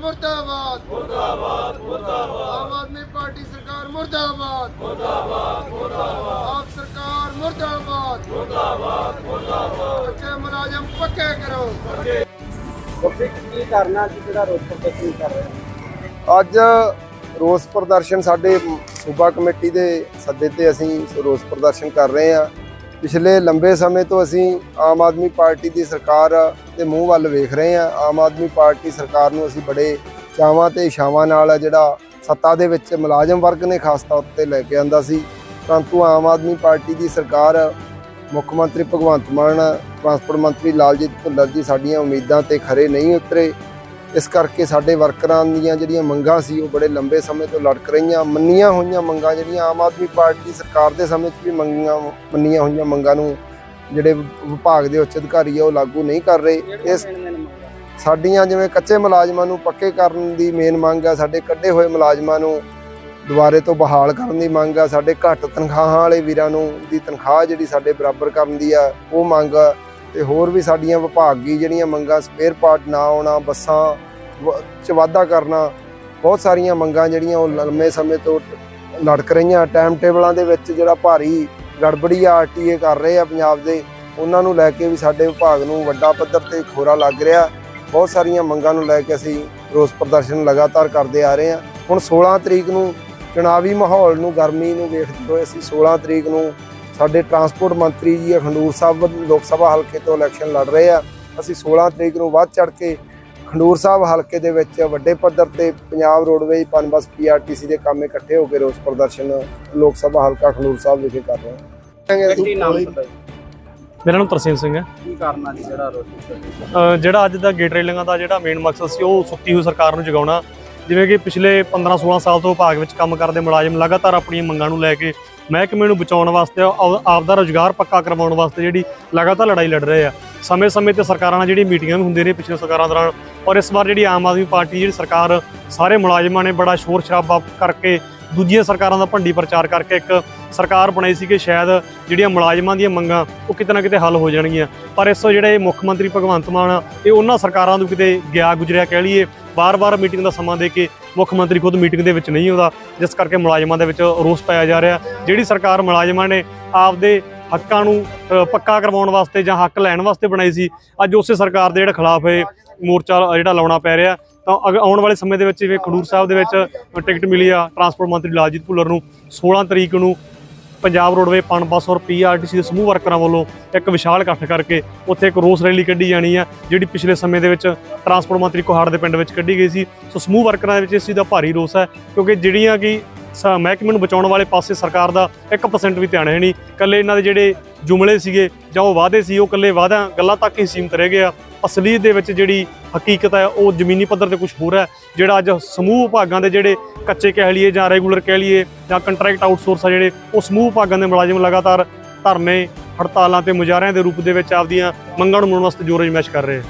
ਮੁਰਦਾਬਾਦ। ਮੁਰਦਾਬਾਦ ਮੁਰਦਾਬਾਦ। ਆਮ ਆਦਮੀ ਪਾਰਟੀ ਸਰਕਾਰ ਮੁਰਦਾਬਾਦ। ਮੁਰਦਾਬਾਦ ਮੁਰਦਾਬਾਦ। ਆਪ ਸਰਕਾਰ ਮੁਰਦਾਬਾਦ। ਮੁਰਦਾਬਾਦ ਮੁਰਦਾਬਾਦ। ਬੱਚੇ ਮੁਲਾਜ਼ਮ ਪੱਕੇ ਕਰੋ। ਉੱਥੇ ਕੀ ਕਰਨਾ ਸੀ ਜਿਹੜਾ ਰੋਸ ਪ੍ਰਦਰਸ਼ਨ ਕਰ ਰਹੇ ਅੱਜ ਰੋਸ ਪ੍ਰਦਰਸ਼ਨ ਸਾਡੇ ਸੂਬਾ ਕਮੇਟੀ ਦੇ ਸੱਦੇ ਤੇ ਅਸੀਂ ਰੋਸ ਪ੍ਰਦਰਸ਼ਨ ਕਰ ਰਹੇ ਹਾਂ। ਪਿਛਲੇ ਲੰਬੇ ਸਮੇਂ ਤੋਂ ਅਸੀਂ ਆਮ ਆਦਮੀ ਪਾਰਟੀ ਦੀ ਸਰਕਾਰ ਦੇ ਮੂੰਹ ਵੱਲ ਵੇਖ ਰਹੇ ਹਾਂ। ਆਮ ਆਦਮੀ ਪਾਰਟੀ ਸਰਕਾਰ ਨੂੰ ਅਸੀਂ ਬੜੇ ਚਾਵਾਂ ਤੇ ਇਸ਼ਾਵਾਂ ਨਾਲ ਜਿਹੜਾ ਸੱਤਾ ਦੇ ਵਿੱਚ ਮੁਲਾਜ਼ਮ ਵਰਗ ਨੇ ਖਾਸ ਤੌਰ ਤੇ ਲੈ ਕੇ ਆਂਦਾ ਸੀ। ਪਰੰਤੂ ਆਮ ਆਦਮੀ ਪਾਰਟੀ ਦੀ ਸਰਕਾਰ ਮੁੱਖ ਮੰਤਰੀ ਭਗਵੰਤ ਮਾਨ, ਟਰਾਂਸਪੋਰਟ ਮੰਤਰੀ ਲਾਲਜੀਤ ਭੁੱਲਰ ਜੀ ਸਾਡੀਆਂ ਉਮੀਦਾਂ ਤੇ ਖਰੇ ਨਹੀਂ ਉਤਰੇ। ਇਸ ਕਰਕੇ ਸਾਡੇ ਵਰਕਰਾਂ ਦੀਆਂ ਜਿਹੜੀਆਂ ਮੰਗਾਂ ਸੀ ਉਹ ਬੜੇ ਲੰਬੇ ਸਮੇਂ ਤੋਂ ਲੜਕ ਰਹੀਆਂ ਮੰਨੀਆਂ ਹੋਈਆਂ ਮੰਗਾਂ ਜਿਹੜੀਆਂ ਆਮ ਆਦਮੀ ਪਾਰਟੀ ਸਰਕਾਰ ਦੇ ਸਮੇਂ 'ਚ ਵੀ ਮੰਗੀਆਂ ਮੰਨੀਆਂ ਹੋਈਆਂ ਮੰਗਾਂ ਨੂੰ ਜਿਹੜੇ ਵਿਭਾਗ ਦੇ ਉੱਚ ਅਧਿਕਾਰੀ ਆ ਉਹ ਲਾਗੂ ਨਹੀਂ ਕਰ ਰਹੇ। ਇਸ ਸਾਡੀਆਂ ਜਿਵੇਂ ਕੱਚੇ ਮੁਲਾਜ਼ਮਾਂ ਨੂੰ ਪੱਕੇ ਕਰਨ ਦੀ ਮੇਨ ਮੰਗ ਆ ਸਾਡੇ ਕੱਢੇ ਹੋਏ ਮੁਲਾਜ਼ਮਾਂ ਨੂੰ ਦੁਬਾਰੇ ਤੋਂ ਬਹਾਲ ਕਰਨ ਦੀ ਮੰਗ ਆ ਸਾਡੇ ਘੱਟ ਤਨਖਾਹਾਂ ਵਾਲੇ ਵੀਰਾਂ ਨੂੰ ਦੀ ਤਨਖਾਹ ਜਿਹੜੀ ਸਾਡੇ ਬਰਾਬਰ ਕਰਨ ਦੀ ਆ ਉਹ ਮੰਗ ਆ। ਤੇ ਹੋਰ ਵੀ ਸਾਡੀਆਂ ਵਿਭਾਗੀ ਜਿਹੜੀਆਂ ਮੰਗਾਂ ਸਪੇਅਰ ਪਾਰਟ ਨਾ ਆਉਣਾ, ਬੱਸਾਂ ਵ- ਚ ਵਾਧਾ ਕਰਨਾ, ਬਹੁਤ ਸਾਰੀਆਂ ਮੰਗਾਂ ਜਿਹੜੀਆਂ ਉਹ ਲੰਮੇ ਸਮੇਂ ਤੋਂ ਲੜਕ ਰਹੀਆਂ। ਟਾਈਮ ਟੇਬਲਾਂ ਦੇ ਵਿੱਚ ਜਿਹੜਾ ਭਾਰੀ ਗੜਬੜੀ ਆ ਆਰਟੀਏ ਕਰ ਰਹੇ ਆ ਪੰਜਾਬ ਦੇ, ਉਹਨਾਂ ਨੂੰ ਲੈ ਕੇ ਵੀ ਸਾਡੇ ਵਿਭਾਗ ਨੂੰ ਵੱਡਾ ਪੱਧਰ ਤੇ ਖੋਰਾ ਲੱਗ ਰਿਹਾ। ਬਹੁਤ ਸਾਰੀਆਂ ਮੰਗਾਂ ਨੂੰ ਲੈ ਕੇ ਅਸੀਂ ਰੋਸ ਪ੍ਰਦਰਸ਼ਨ ਲਗਾਤਾਰ ਕਰਦੇ ਆ ਰਹੇ ਹਾਂ। ਹੁਣ 16 ਤਰੀਕ ਨੂੰ ਚੁਣਾਵੀ ਮਾਹੌਲ ਨੂੰ, ਗਰਮੀ ਨੂੰ ਵੇਖਦੇ ਹੋਏ ਅਸੀਂ 16 ਤਰੀਕ ਨੂੰ ਸਾਡੇ ਟਰਾਂਸਪੋਰਟ ਮੰਤਰੀ ਜੀ ਖੰਡੂਰ ਸਾਹਿਬ ਲੋਕ ਸਭਾ ਹਲਕੇ ਤੋਂ ਇਲੈਕਸ਼ਨ ਲੜ ਰਹੇ ਆ। ਅਸੀਂ 16 ਤਰੀਕ ਨੂੰ ਵੱਧ ਚੜ ਕੇ ਖੰਡੂਰ ਸਾਹਿਬ ਹਲਕੇ ਦੇ ਵਿੱਚ ਵੱਡੇ ਪੱਧਰ ਤੇ ਪੰਜਾਬ ਰੋਡਵੇਜ਼ ਪਨਬਸ ਪੀਆਰਟੀਸੀ ਦੇ ਕੰਮ ਇਕੱਠੇ ਹੋ ਕੇ ਰੋਸ ਪ੍ਰਦਰਸ਼ਨ ਲੋਕ ਸਭਾ ਹਲਕਾ ਖੰਡੂਰ ਸਾਹਿਬ ਵਿਖੇ ਕਰ ਰਹੇ ਹਾਂ। ਕੀ ਨਾਮ ਪਤਾ ਜੀ? ਮੇਰਾ ਨਾਮ ਤਰਸੇਮ ਸਿੰਘ ਹੈ। ਕੀ ਕਰਨਾ ਸੀ ਜਿਹੜਾ ਰੋਸ ਜਿਹੜਾ ਅੱਜ ਦਾ ਗੇਟ ਰੇਲਿੰਗਾਂ ਦਾ ਜਿਹੜਾ ਮੇਨ ਮਕਸਦ ਸੀ ਉਹ ਸੁੱਤੀ ਹੋਈ ਸਰਕਾਰ ਨੂੰ ਜਗਾਉਣਾ। ਜਿਵੇਂ ਕਿ ਪਿਛਲੇ 15-16 ਸਾਲ ਤੋਂ ਵਿਭਾਗ ਵਿੱਚ ਕੰਮ ਕਰਦੇ ਮੁਲਾਜ਼ਮ ਲਗਾਤਾਰ ਆਪਣੀਆਂ ਮੰਗਾਂ ਨੂੰ ਲੈ ਕੇ ਮਹਿਕਮੇ ਨੂੰ ਬਚਾਉਣ ਵਾਸਤੇ ਆਪ- ਆਪਦਾ ਰੁਜ਼ਗਾਰ ਪੱਕਾ ਕਰਵਾਉਣ ਵਾਸਤੇ ਜਿਹੜੀ ਲਗਾਤਾਰ ਲੜਾਈ ਲੜ ਰਹੇ ਆ। ਸਮੇਂ-ਸਮੇਂ ਤੇ ਸਰਕਾਰਾਂ ਨਾਲ ਜਿਹੜੀ ਮੀਟਿੰਗਾਂ ਵੀ ਹੁੰਦੀਆਂ ਨੇ ਪਿਛਲੇ ਸਰਕਾਰਾਂ ਦੌਰਾਨ ਔਰ ਇਸ ਵਾਰ ਜਿਹੜੀ ਆਮ ਆਦਮੀ ਪਾਰਟੀ ਜਿਹੜੀ ਸਰਕਾਰ ਸਾਰੇ ਮੁਲਾਜ਼ਮਾਂ ਨੇ ਬੜਾ ਸ਼ੋਰ ਸ਼ਰਾਬਾ ਕਰਕੇ ਦੂਜੀਆਂ ਸਰਕਾਰਾਂ ਦਾ ਭੰਡੀ ਪ੍ਰਚਾਰ ਕਰਕੇ ਇੱਕ ਸਰਕਾਰ ਬਣਾਈ ਸੀ ਕਿ ਸ਼ਾਇਦ ਜਿਹੜੀਆਂ ਮੁਲਾਜ਼ਮਾਂ ਦੀਆਂ ਮੰਗਾਂ ਉਹ ਕਿਤੇ ਨਾ ਕਿਤੇ ਹੱਲ ਹੋ ਜਾਣਗੀਆਂ। ਪਰ ਇਸ ਤੋਂ ਜਿਹੜੇ ਮੁੱਖ ਮੰਤਰੀ ਭਗਵੰਤ ਮਾਨ ਆ, ਇਹ ਉਹਨਾਂ ਸਰਕਾਰਾਂ ਨੂੰ ਕਿਤੇ ਗਿਆ ਗੁਜਰਿਆ ਕਹਿ ਲਈਏ। ਬਾਰ-ਬਾਰ ਮੀਟਿੰਗ ਦਾ ਸਮਾਂ ਦੇ ਕੇ ਮੁੱਖ ਮੰਤਰੀ ਖੁਦ ਮੀਟਿੰਗ ਦੇ ਵਿੱਚ ਨਹੀਂ ਆਉਂਦਾ, ਜਿਸ ਕਰਕੇ ਮੁਲਾਜ਼ਮਾਂ ਦੇ ਵਿੱਚ ਰੋਸ ਪਾਇਆ ਜਾ ਰਿਹਾ। ਜਿਹੜੀ ਸਰਕਾਰ ਮੁਲਾਜ਼ਮਾਂ ਨੇ ਆਪਦੇ ਹੱਕਾਂ ਨੂੰ ਪੱਕਾ ਕਰਵਾਉਣ ਵਾਸਤੇ ਜਾਂ ਹੱਕ ਲੈਣ ਵਾਸਤੇ ਬਣਾਈ ਸੀ, ਅੱਜ ਉਸੇ ਸਰਕਾਰ ਦੇ ਜਿਹੜਾ ਖਿਲਾਫ ਇਹ ਮੋਰਚਾ ਜਿਹੜਾ ਲਾਉਣਾ ਪੈ ਰਿਹਾ। ਤਾਂ ਅਗ- ਆਉਣ ਵਾਲੇ ਸਮੇਂ ਦੇ ਵਿੱਚ ਜਿਵੇਂ ਖਡੂਰ ਸਾਹਿਬ ਦੇ ਵਿੱਚ ਟਿਕਟ ਮਿਲੀ ਆ ਟਰਾਂਸਪੋਰਟ ਮੰਤਰੀ ਲਾਲਜੀਤ ਭੁੱਲਰ ਨੂੰ 16 ਤਰੀਕ ਨੂੰ ਪੰਜਾਬ ਰੋਡਵੇ ਪਣ ਬੱਸ ਔਰ ਪੀਆਰਟੀਸੀ ਦੇ ਸਮੂਹ ਵਰਕਰਾਂ ਵੱਲੋਂ ਇੱਕ ਵਿਸ਼ਾਲ ਇਕੱਠ ਕਰਕੇ ਉੱਥੇ ਇੱਕ ਰੋਸ ਰੈਲੀ ਕੱਢੀ ਜਾਣੀ ਆ ਜਿਹੜੀ ਪਿਛਲੇ ਸਮੇਂ ਦੇ ਵਿੱਚ ਟਰਾਂਸਪੋਰਟ ਮੰਤਰੀ ਕੋਹਾੜ ਦੇ ਪਿੰਡ ਵਿੱਚ ਕੱਢੀ ਗਈ ਸੀ। ਸੋ ਸਮੂਹ ਵਰਕਰਾਂ ਦੇ ਵਿੱਚ ਇਸ ਚੀਜ਼ ਦਾ ਭਾਰੀ ਰੋਸ ਹੈ, ਕਿਉਂਕਿ ਜਿਹੜੀਆਂ ਕਿ ਸ- ਮਹਿਕਮੇ ਨੂੰ ਬਚਾਉਣ ਵਾਲੇ ਪਾਸੇ ਸਰਕਾਰ ਦਾ 1% ਵੀ ਧਿਆਨ ਹੈ ਨਹੀਂ। ਕੱਲੇ ਇਹਨਾਂ ਦੇ ਜਿਹੜੇ ਜੁਮਲੇ ਸੀਗੇ ਜਾਂ ਉਹ ਵਾਅਦੇ ਸੀ, ਉਹ ਕੱਲੇ ਵਾਅਦਾ ਗੱਲਾਂ ਤੱਕ ਹੀ ਸੀਮਤ ਰਹਿ ਗਏ ਆ। ਅਸਲੀਅਤ ਦੇ ਵਿੱਚ ਜਿਹੜੀ ਹਕੀਕਤ ਹੈ, ਉਹ ਜ਼ਮੀਨੀ ਪੱਧਰ ਤੇ ਕੁਝ ਹੋਰ ਹੈ, ਜਿਹੜਾ ਅੱਜ ਸਮੂਹ ਵਿਭਾਗਾਂ ਦੇ ਜਿਹੜੇ ਕੱਚੇ ਕਹਿ ਲਈਏ ਜਾਂ ਰੈਗੂਲਰ ਕਹਿ ਲਈਏ ਜਾਂ ਕੰਟਰੈਕਟ ਆਊਟਸੋਰਸ ਆ ਜਿਹੜੇ, ਉਹ ਸਮੂਹ ਵਿਭਾਗਾਂ ਦੇ ਮੁਲਾਜ਼ਮ ਲਗਾਤਾਰ ਧਰਨੇ, ਹੜਤਾਲਾਂ ਤੇ ਮੁਜ਼ਾਹਰਿਆਂ ਦੇ ਰੂਪ ਦੇ ਵਿੱਚ ਆਪਦੀਆਂ ਮੰਗਾਂ ਨੂੰ ਮਨਾਉਣ ਵਾਸਤੇ ਜੋਰ ਅਜਮਾਇਸ਼ ਕਰ ਰਹੇ